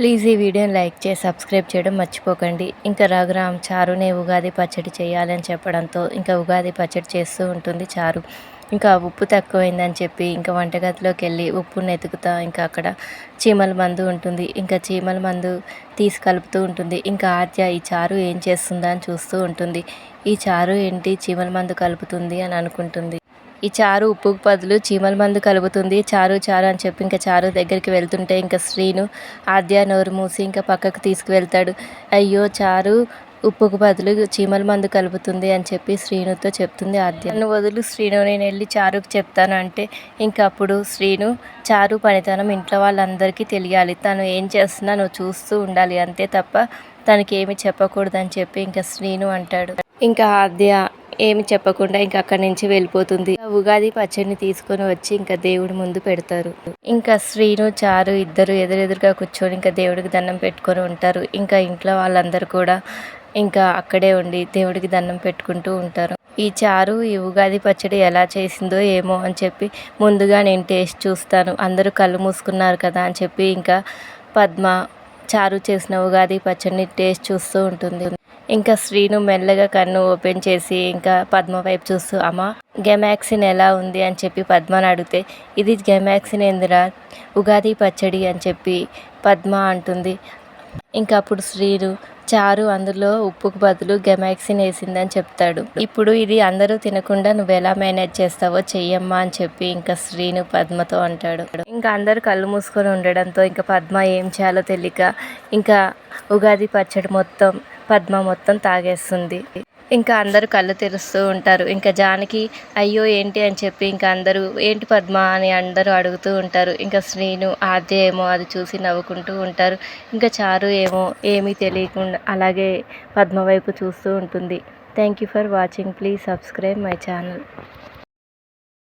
Please ఈ వీడియోని like చేసి సబ్స్క్రైబ్ చేయడం మర్చిపోకండి. ఇంకా రఘురామ్ చారునే ఉగాది పచ్చడి చేయాలని చెప్పడంతో ఇంకా ఉగాది పచ్చడి చేస్తూ ఉంటుంది చారు. ఇంకా ఉప్పు తక్కువైందని చెప్పి ఇంకా వంటగదిలోకి వెళ్ళి ఉప్పుని ఎతుకుతా ఇంకా అక్కడ చీమల మందు ఉంటుంది. ఇంకా చీమల మందు తీసి కలుపుతూ ఉంటుంది. ఇంకా ఆద్య ఈ చారు ఏం చేస్తుందా అని చూస్తూ ఉంటుంది. ఈ చారు ఏంటి? చీమల మందు కలుపుతుంది అని అనుకుంటుంది. ఈ చారు ఉప్పుకు పదులు చీమల మందు కలుపుతుంది చారు చారు అని చెప్పి ఇంకా చారు దగ్గరికి వెళ్తుంటే ఇంకా శ్రీను ఆద్య నోరు మూసి ఇంకా పక్కకు తీసుకువెళ్తాడు. అయ్యో చారు ఉప్పుకు బదులు చీమల మందు కలుపుతుంది అని చెప్పి శ్రీనుతో చెప్తుంది ఆద్య. నన్ను వదులు శ్రీను నేను వెళ్ళి చారుకు చెప్తాను అంటే ఇంకప్పుడు శ్రీను చారు పనితనం ఇంట్లో వాళ్ళందరికీ తెలియాలి. తను ఏం చేస్తున్నా నువ్వు చూస్తూ ఉండాలి. అంతే తప్ప తనకి ఏమి చెప్పకూడదని చెప్పి ఇంకా శ్రీను అంటాడు. ఇంకా ఆద్య ఏమి చెప్పకుండా ఇంకా అక్కడి నుంచి వెళ్ళిపోతుంది. ఉగాది పచ్చడిని తీసుకొని వచ్చి ఇంకా దేవుడి ముందు పెడతారు. ఇంకా శ్రీను చారు ఇద్దరు ఎదురెదురుగా కూర్చొని ఇంకా దేవుడికి దండం పెట్టుకొని ఉంటారు. ఇంకా ఇంట్లో వాళ్ళందరూ కూడా ఇంకా అక్కడే ఉండి దేవుడికి దండం పెట్టుకుంటూ ఉంటారు. ఈ చారు ఈ ఉగాది పచ్చడి ఎలా చేసిందో ఏమో అని చెప్పి ముందుగా నేను టేస్ట్ చూస్తాను. అందరూ కళ్ళు మూసుకున్నారు కదా అని చెప్పి ఇంకా పద్మ చారు చేసిన ఉగాది పచ్చడిని టేస్ట్ చూస్తూ ఉంటుంది. ఇంకా శ్రీను మెల్లగా కన్ను ఓపెన్ చేసి ఇంకా పద్మ వైపు చూస్తూ అమ్మ గెమాక్సిన్ ఎలా ఉంది? అని చెప్పి పద్మని అడిగితే ఇది గెమాక్సిన్ ఎందురా? ఉగాది పచ్చడి అని చెప్పి పద్మ అంటుంది. ఇంకా అప్పుడు శ్రీను చారు అందులో ఉప్పుకు బదులు గెమాక్సిన్ వేసిందని చెప్తాడు. ఇప్పుడు ఇది అందరూ తినకుండా నువ్వు ఎలా మేనేజ్ చేస్తావో చెయ్యమ్మా అని చెప్పి ఇంకా శ్రీను పద్మతో అంటాడు. ఇంకా అందరు కళ్ళు మూసుకొని ఉండడంతో ఇంకా పద్మ ఏం చేయాలో తెలియక ఇంకా ఉగాది పచ్చడి మొత్తం పద్మ మొత్తం తాగేస్తుంది. ఇంకా అందరూ కళ్ళు తెరుస్తూ ఉంటారు. ఇంకా జానకి అయ్యో ఏంటి? అని చెప్పి ఇంకా అందరూ ఏంటి పద్మ? అని అందరూ అడుగుతూ ఉంటారు. ఇంకా శ్రీను ఆద్య ఏమో? అది చూసి నవ్వుకుంటూ ఉంటారు. ఇంకా చారు ఏమో ఏమీ తెలియకుండా అలాగే పద్మ వైపు చూస్తూ ఉంటుంది. Thank you for watching. Please subscribe my channel.